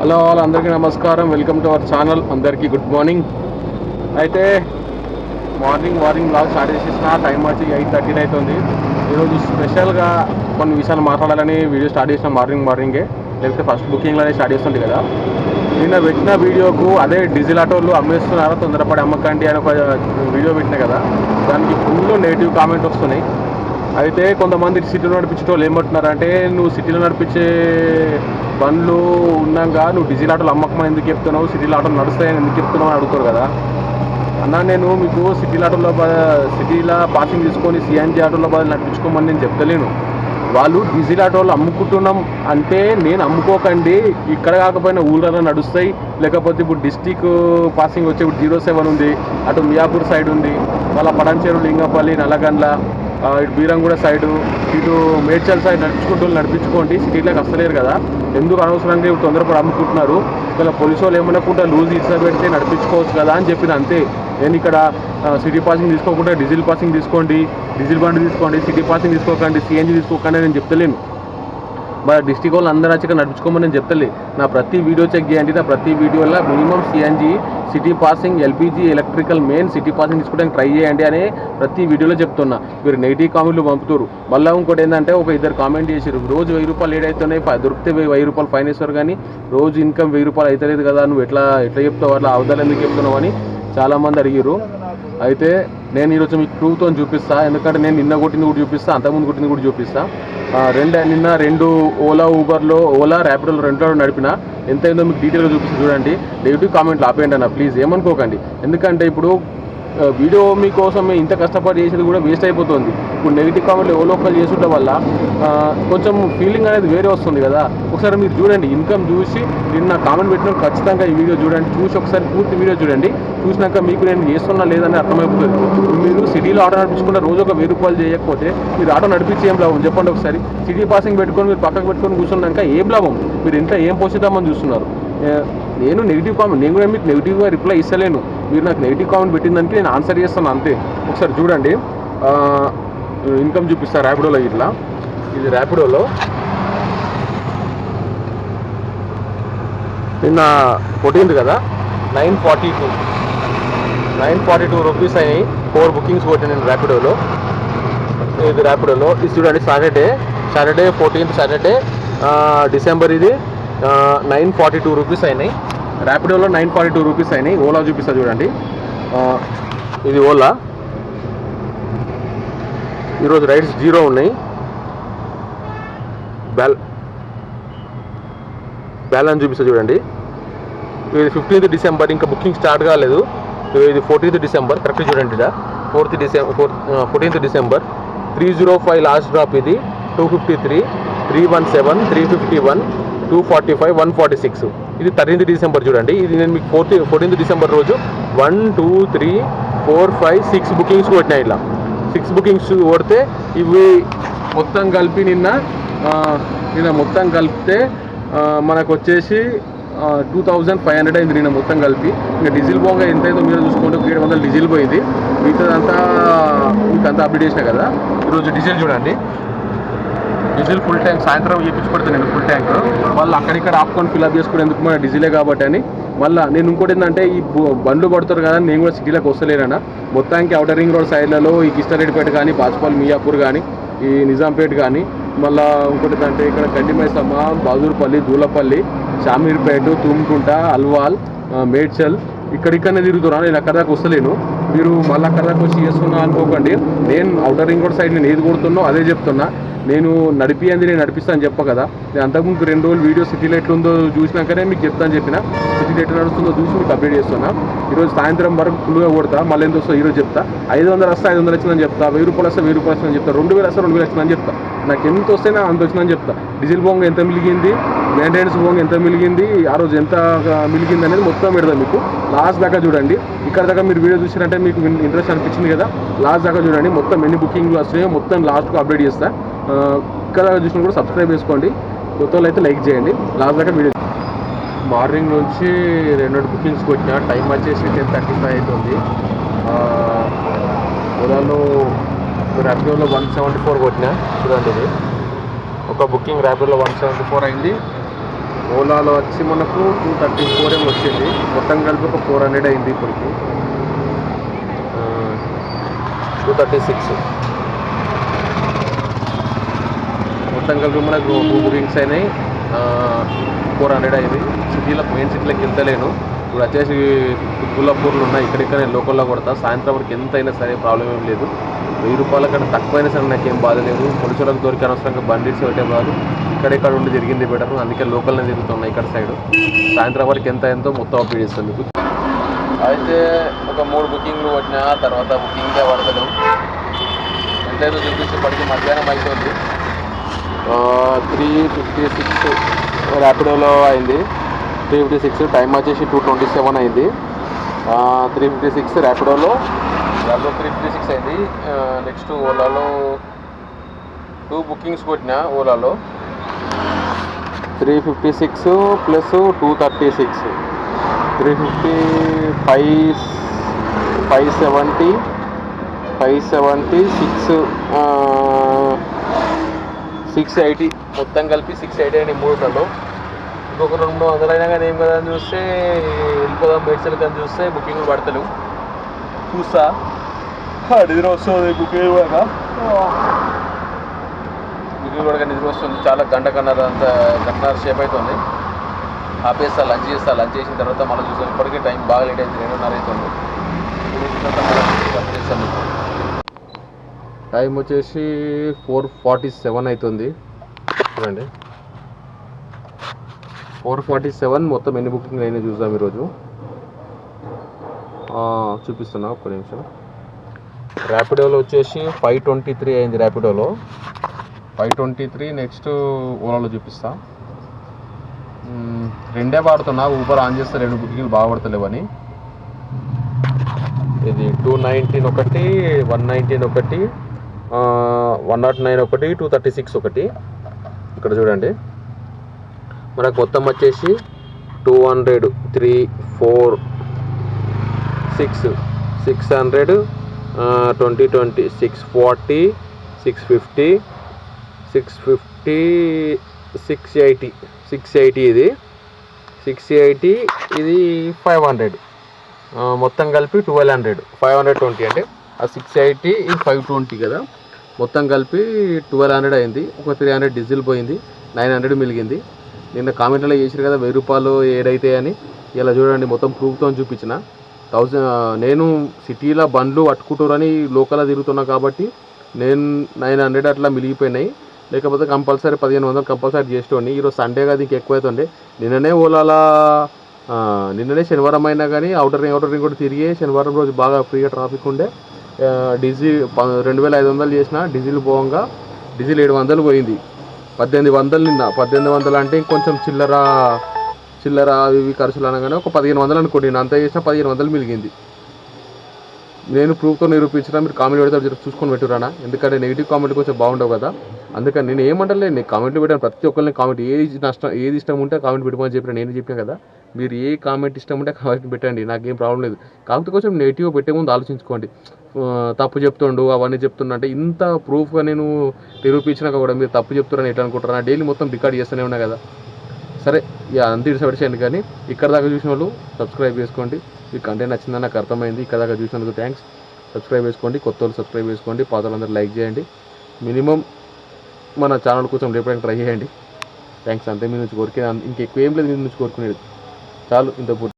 Hello all అందరికీ నమస్కారం. Welcome to our channel అందరికీ గుడ్ మార్నింగ్ అయితే మార్నింగ్ మార్నింగ్ బ్లాగ్ స్టార్ట్ చేసేసిన. టైం వచ్చి ఎయిట్ థర్టీన్ అవుతుంది ఈరోజు స్పెషల్గా కొన్ని విషయాలు మాట్లాడాలని వీడియో స్టార్ట్ చేసిన మార్నింగ్ మార్నింగే లేకపోతే ఫస్ట్ బుకింగ్లోనే స్టార్ట్ చేస్తుంది కదా. నిన్న పెట్టిన వీడియోకు అదే డీజిల్ ఆటోలు అమ్మేస్తున్నారా తొందరపడి అమ్మకండి అని ఒక వీడియో పెట్టిన కదా. దానికి ఫుల్ నెగిటివ్ కామెంట్ వస్తున్నాయి. అయితే కొంతమంది సిటీలో నడిపించే వాళ్ళు ఏమంటున్నారంటే నువ్వు సిటీలో నడిపించే బండ్లు ఉన్నాక నువ్వు డీజిల్ ఆటోలు అమ్మకమని ఎందుకు చెప్తున్నావు? సిటీలో ఆటోలు నడుస్తాయని ఎందుకు చెప్తున్నావు? అని అడుగుతారు కదా. అన్న నేను మీకు సిటీల ఆటోలో సిటీలో పాసింగ్ తీసుకొని సిఎన్జీ ఆటోలో బదులు నడిపించుకోమని నేను చెప్తలేను. వాళ్ళు డీజిల్ ఆటోలు అమ్ముకుంటున్నాం అంటే నేను అమ్ముకోకండి. ఇక్కడ కాకపోయినా ఊళ్ళలో నడుస్తాయి. లేకపోతే ఇప్పుడు డిస్టిక్ పాసింగ్ వచ్చే ఇప్పుడు జీరో సెవెన్ ఉంది అటు మియాపూర్ సైడ్ ఉంది. మళ్ళీ పడంచేరు లింగపల్లి నల్లగండ్ల ఇటు బీరంగూడ సైడు ఇటు మేడ్చల్ సైడ్ నడుచుకుంటూ నడిపించుకోండి. సిటీలోకి వస్తలేరు కదా. ఎందుకు అనవసరంగా ఇప్పుడు తొందరపడి అమ్ముకుంటున్నారు? ఇక్కడ పోలీసు వాళ్ళు ఏమనుకుంటా లూజ్ ఇచ్చా పెడితే నడిపించుకోవచ్చు కదా అని చెప్పిన అంతే. నేను ఇక్కడ సిటీ పాసింగ్ తీసుకోకుండా డీజిల్ పాసింగ్ తీసుకోండి డీజిల్ బండి తీసుకోండి సిటీ పాసింగ్ తీసుకోకండి సిఎన్జీ తీసుకోకండి నేను చెప్తలేను. మా డిస్టిక్ వాళ్ళు అందరూ వచ్చి నడుచుకోమని నేను చెప్తలే. నా ప్రతి వీడియో చెక్ చేయండి నా ప్రతి వీడియోలో minimum CNG city passing LPG electrical main city passing తీసుకోవడానికి ట్రై చేయండి అని ప్రతి వీడియోలో చెప్తున్నా. మీరు నెగిటివ్ కామెంట్లు పంపుతారు. మళ్ళీ ఇంకోటి ఏంటంటే ఒక ఇద్దరు కామెంట్ చేసారు రోజు వెయ్యి రూపాయలు ఏడైతున్నాయి దొరికితే వెయ్యి వెయ్యి రూపాయలు ఫైన్ వేస్తారు కానీ రోజు ఇన్కమ్ వెయ్యి రూపాయలు అవుతలేదు కదా నువ్వు ఎట్లా ఎట్లా చెప్తావు అట్లా అవదాలు ఎందుకు చెప్తున్నావు అని చాలామంది అడిగారు అయితే నేను ఈరోజు మీకు ప్రూఫ్తో చూపిస్తా. ఎందుకంటే నేను నిన్న కొట్టింది కూడా చూపిస్తా అంతకుముందు కొట్టింది కూడా చూపిస్తా. రెండు నిన్న రెండు ఓలా ఊబర్లో ఓలా ర్యాపిడోలో రెండులో నడిపిన. ఎంత అయిందో మీకు డీటెయిల్గా చూపిస్తే చూడండి. నెగిటివ్ కామెంట్లు ఆపేయండి అన్న ప్లీజ్ ఏమనుకోకండి. ఎందుకంటే ఇప్పుడు వీడియో మీకోసం మేము ఇంత కష్టపడి చేసేది కూడా వేస్ట్ అయిపోతుంది. ఇప్పుడు నెగిటివ్ కామెంట్లు ఎవరో ఒకరు చేసుంటే వల్ల కొంచెం ఫీలింగ్ అనేది వేరే వస్తుంది కదా. ఒకసారి మీరు చూడండి. ఇన్కమ్ చూసి నిన్న కామెంట్ పెట్టిన ఖచ్చితంగా ఈ వీడియో చూడండి. చూసి ఒకసారి పూర్తి వీడియో చూడండి. చూసినాక మీకు నేను చేస్తున్నా లేదని అర్థమైపోతుంది. మీరు సిటీలో ఆటో నడిపించుకుంటే రోజు ఒక వెయ్యి రూపాయలు చేయకపోతే మీరు ఆటో నడిపించి ఏం లాభం? చెప్పండి ఒకసారి. సిటీ పాసింగ్ పెట్టుకొని మీరు పక్కకు పెట్టుకొని కూర్చున్నాక ఏం లాభం? మీరు ఇంట్లో ఏం పోషిద్దామని చూస్తున్నారు? నేను నెగిటివ్ కామెంట్ నేను కూడా మీకు నెగిటివ్గా రిప్లై ఇస్తలేను. మీరు నాకు నెగిటివ్ కామెంట్ పెట్టిందంటే నేను ఆన్సర్ చేస్తాను అంతే. ఒకసారి చూడండి. ఇన్కమ్ చూపిస్తా ర్యాపిడోలో ఇట్లా. ఇది ర్యాపిడోలో నిన్న కొట్టింది కదా? Nine forty two. Nine forty two rupees అయినాయి. ఫోర్ బుకింగ్స్ కొట్టాను నేను ర్యాపిడోలో ఇది ర్యాపిడోలో ఇది చూడండి Saturday Saturday fourteenth Saturday December ఇది. నైన్ ఫార్టీ టూ రూపీస్ అయినాయి. ర్యాపిడోలో నైన్ ఫార్టీ టూ రూపీస్ అయినాయి. ఓలా చూపిస్తా చూడండి. ఇది ఓలా ఈరోజు రైడ్స్ జీరో ఉన్నాయి. బ్యాల్ బ్యాలెన్స్ చూపిస్తా చూడండి. ఇది ఫిఫ్టీన్త్ డిసెంబర్ ఇంకా బుకింగ్ స్టార్ట్ కాలేదు. ఇది ఫోర్టీన్త్ డిసెంబర్ కరెక్ట్ చూడండి ఇదా fourth December fourth fourteenth December three zero five last drop ఇది. Two fifty three three one seven three fifty one two forty five one forty six ఇది thirteenth December చూడండి. ఇది నేను మీకు ఫోర్త్ ఫోర్టీన్త్ డిసెంబర్ రోజు one two three four five six bookings కొట్టినాయి ఇలా. Six bookings కొడితే ఇవి మొత్తం కలిపి నిన్న నిన్న మొత్తం కలిపితే మనకు వచ్చేసి టూ థౌజండ్ ఫైవ్ హండ్రెడ్ అయింది నేను మొత్తం కలిపి. ఇంకా డీజిల్ పోగా ఎంత అయిందో మీరు చూసుకుంటే ఏడు వందలు డీజిల్ పోయింది. మిగతాదంతా మీకు అంతా అప్డేట్ చేసిన కదా. ఈరోజు డీజిల్ చూడండి. డీజిల్ ఫుల్ ట్యాంక్ సాయంత్రం చేయించుకొడతాను నేను ఫుల్ ట్యాంక్ వాళ్ళు అక్కడిక్కడ ఆపుకొని ఫిల్అప్ చేసుకునేందుకు మన డీజిలే కాబట్టి అని. మళ్ళీ నేను ఇంకోటి ఏంటంటే ఈ బండ్లు పడతారు కదా నేను కూడా సిటీలోకి వస్తలేనన్నా. మొత్తానికి అవుటర్ రింగ్ రోడ్ సైడ్లలో ఈ కిష్టారెడ్డిపేట కానీ బాజ్పాల్ మియాపూర్ కానీ ఈ నిజాంపేట్ కానీ మళ్ళా ఇంకోటి అంటే ఇక్కడ గడ్డిమైసమ్మ బహదూర్పల్లి దూలపల్లి షామీర్పేట తుమ్కుంట అల్వాల్ మేడ్చల్. ఇక్కడిక్కడనే తిరుగుతున్నా నేను అక్కడ దాకా వస్తలేను. మీరు మళ్ళీ అక్కడ దాకా వచ్చి చేస్తున్నా అనుకోకండి. నేను అవుటర్ రింగ్ రోడ్ సైడ్ నేను ఏది కొడుతున్నా అదే చెప్తున్నా. నేను నడిపియంది నేను నడిపిస్తాను చెప్ప కదా. నేను అంతకుముందు రెండు రోజులు వీడియో సిటీలో ఎట్లుందో చూసినాకనే మీకు చెప్తాను చెప్పిన. సిటీలో ఎట్లా నడుస్తుందో చూసి మీకు అప్డేట్ చేస్తున్నా. ఈరోజు సాయంత్రం వరకు ఫుల్గా కొడతా. మళ్ళీ ఎంత వస్తుందో ఈరోజు చెప్తా. ఐదు వందలు వస్తే ఐదు వందలు వచ్చిందని చెప్తా. వెయ్యి రూపాయలు వస్తే వెయ్యి రూపాయలు వస్తుందని చెప్తా. రెండు వేలు వస్తే రెండు వేలు వచ్చిందని చెప్తా. నాకు ఎంత వస్తే నా అంత వచ్చిందని చెప్తా. డీజిల్ బొంగ ఎంత మిలిగింది? మెయింటెనెన్స్ బొంగ ఎంత మిలిగింది? ఆ రోజు ఎంత మిలిగింది అనేది మొత్తం పెడదాం మీకు. లాస్ట్ దాకా చూడండి. ఇక్కడ దాకా మీరు వీడియో చూసినట్టే మీకు ఇంట్రెస్ట్ అనిపించింది కదా. లాస్ట్ దాకా చూడండి. మొత్తం ఎన్ని బుకింగ్లు వస్తాయో మొత్తం లాస్ట్కు అప్డేట్ చేస్తా. ఇక్కడ దాకా కూడా సబ్స్క్రైబ్ చేసుకోండి. కొత్త అయితే లైక్ చేయండి. లాస్ట్ దాకా వీడియో మార్నింగ్ నుంచి రెండు బుకింగ్స్కి కొట్టిన. టైం వచ్చేసి టెన్ థర్టీ ఫైవ్ అవుతుంది ఉదాలో ర్యాపిడోలో వన్ సెవెంటీ ఫోర్ కొట్టిన చూడండి ఇది. ఒక బుకింగ్ ర్యాపిడోలో వన్ సెవెంటీ ఫోర్ అయింది. ఓలాలో వచ్చి మనకు టూ థర్టీ ఫోర్ ఏమి వచ్చింది. మొత్తం కలిపి ఒక ఫోర్ హండ్రెడ్ అయింది ఇప్పటికి. టూ థర్టీ సిక్స్ మొత్తం కలిపి మనకు టూ బుకింగ్స్ అయినాయి. ఫోర్ హండ్రెడ్ అయింది. సిటీలో మెయిన్ సిటీలోకి వెళ్తలేను. ఇప్పుడు వచ్చేసి గుల్లాపూర్లు ఉన్నాయి. ఇక్కడిక్కడ నేను లోకల్లో కొడతా. సాయంత్రం వరకు ఎంత అయినా సరే ప్రాబ్లం ఏం లేదు. వెయ్యి రూపాయల కంటే తక్కువైనా సరే నాకేం బాధ లేదు. పోలీసులకు దొరికి అనవసరంగా బండిట్స్ ఒకటే కాదు ఇక్కడ ఇక్కడ ఉండి జరిగింది బెటర్ అందుకే లోకల్నే తిరుగుతున్నాయి ఇక్కడ సైడ్ సాయంత్రం వరకు ఎంత ఎంతో మొత్తం అప్డేట్ చేస్తాను మీకు. అయితే ఒక మూడు బుకింగ్లు పట్టినా తర్వాత బుకింగ్కే పడతలేవు ఎంతైనా చూపిస్తే పడికి మధ్యాహ్నం అవుతుంది త్రీ ఫిఫ్టీ సిక్స్ ర్యాపిడోలో అయింది. త్రీ ఫిఫ్టీ సిక్స్ టైం వచ్చేసి టూ ట్వంటీ సెవెన్ అయింది. త్రీ ఫిఫ్టీ సిక్స్ ర్యాపిడోలో ఓలాలో త్రీ ఫిఫ్టీ సిక్స్ అయింది. నెక్స్ట్ ఓలాలో టూ బుకింగ్స్ కొట్టిన ఓలాలో three fifty six plus two thirty six three fifty five five seventy five seventy six six eighty మొత్తం కలిపి six eighty అని మూడులో ఇంకొక రెండు మూడు వందలు అయినా కానీ ఏం కదా అని చూస్తే వెళ్ళిపోదాం బెడ్సెల్ కానీ చూస్తే బుకింగ్ పడతలేవు. చూస్తా. నిద్ర వస్తుంది బుకింగ్ కూడా బుకింగ్ కూడా నిద్ర వస్తుంది చాలా గంట కన్నర అంత గంటన్నర సేపు అవుతుంది ఆపేస్తా లంచ్ చేస్తా లంచ్ చేసిన తర్వాత మళ్ళీ చూస్తాను ఇప్పటికే టైం బాగా లేట్ అయింది రెండున్నర అవుతుంది టైం వచ్చేసి ఫోర్ ఫార్టీ సెవెన్ అవుతుంది చూడండి. ఫోర్ ఫార్టీ సెవెన్ మొత్తం ఎన్ని బుకింగ్ అయినా చూద్దాం ఈరోజు. ఆ, చూపిస్తున్నా ఒక్క నిమిషం. ర్యాపిడోలో వచ్చేసి ఫైవ్ ట్వంటీ త్రీ అయింది ర్యాపిడోలో ఫైవ్ ట్వంటీ త్రీ నెక్స్ట్ ఓలాలో చూపిస్తా. రెండే వాడుతున్నా ఊబర్ ఆన్ చేస్తే రెండు బుకింగ్లు బాగా పడతలేవని. ఇది టూ నైన్టీన్ ఒకటి వన్ నైన్టీన్ ఒకటి వన్ నాట్ నైన్ ఒకటి టూ థర్టీ సిక్స్ ఒకటి. ఇక్కడ చూడండి. మనకు మొత్తం వచ్చేసి two hundred three four six six hundred twenty twenty six forty six fifty six fifty six eighty six eighty ఇది. సిక్స్ ఎయిటీ ఇది ఫైవ్ హండ్రెడ్. మొత్తం కలిపి twelve hundred. Five hundred twenty అంటే ఆ సిక్స్ ఎయిటీ ఇది ఫైవ్ ట్వంటీ కదా. మొత్తం కలిపి ట్వెల్వ్ హండ్రెడ్ అయింది. ఒక త్రీ హండ్రెడ్ డీజిల్ పోయింది. నైన్ హండ్రెడ్ మిలిగింది. నిన్న కామెంట్లో చేసారు కదా వెయ్యి రూపాయలు ఏడైతే అని. ఇలా చూడండి మొత్తం ప్రూఫ్తో చూపించిన. థౌజండ్ నేను సిటీలో బండ్లు పట్టుకుంటారని లోకల్లో తిరుగుతున్నా కాబట్టి నేను నైన్ హండ్రెడ్ అట్లా మిలిగిపోయినాయి లేకపోతే కంపల్సరీ పదిహేను వందలు కంపల్సరీ చేసేవాడిని ఈరోజు సండే కదా ఇంక ఎక్కువ అవుతుండే నిన్ననే ఓలాలా నిన్ననే శనివారం అయినా కానీ అవుటర్ రింగ్ అవుటర్ రింగ్ కూడా తిరిగి శనివారం రోజు బాగా ఫ్రీగా ట్రాఫిక్ ఉండే. డీజిల్ రెండు వేల ఐదు వందలు చేసిన డీజిల్ పోగా డీజిల్ ఏడు వందలు పోయింది. పద్దెనిమిది వందలు నిన్న. పద్దెనిమిది వందలు అంటే ఇంకొంచెం చిల్లర చిల్లర అవి ఇవి ఖర్చులు అనగానే ఒక పదిహేను వందలు అనుకోండి. నేను అంత చేసిన పదిహేను వందలు మిలిగింది నేను ప్రూఫ్తో నిరూపించిన మీరు కామెంట్ పెడతారు చూసుకొని పెట్టురానా? ఎందుకంటే నెగిటివ్ కామెంట్ కొంచెం బాగుండవు కదా. అందుకని నేను ఏమంటలే నేను కామెంట్లు పెట్టాను. ప్రతి ఒక్కరిని కామెంట్ ఏది నష్టం ఏది ఇష్టం ఉంటే కామెంట్ పెట్టమని చెప్పిన నేను చెప్పాను కదా. మీరు ఏ కామెంట్ ఇష్టం ఉంటే కామెంట్ పెట్టండి. నాకేం ప్రాబ్లం లేదు. కాకపోతే కొంచెం నెగిటివ్ పెట్టే ముందు ఆలోచించుకోండి. తప్పు చెప్తుండు అవన్నీ చెప్తున్నా అంటే ఇంత ప్రూఫ్గా నేను నిరూపించినాక కూడా మీరు తప్పు చెప్తున్నారని ఎట్లా అనుకుంటారా? డైలీ మొత్తం రికార్డ్ చేస్తూనే ఉన్నా కదా. సరే ఇక అంత ఇడిసపడిచేయండి కానీ ఇక్కడ దాకా చూసిన వాళ్ళు సబ్స్క్రైబ్ చేసుకోండి. ఈ కంటెంట్ నచ్చిందని నాకు అర్థమైంది. ఇక్కడ దాకా చూసినందుకు థ్యాంక్స్ సబ్స్క్రైబ్ చేసుకోండి కొత్త వాళ్ళు సబ్స్క్రైబ్ చేసుకోండి పాత వాళ్ళందరూ లైక్ చేయండి. మినిమం మన ఛానల్ కోసం రేపు ట్రై చేయండి. థ్యాంక్స్ అంతే మీ నుంచి కోరికే ఇంకెక్కువ ఏం లేదు మీ నుంచి కోరుకునేది. చాలు ఇంత పూర్తి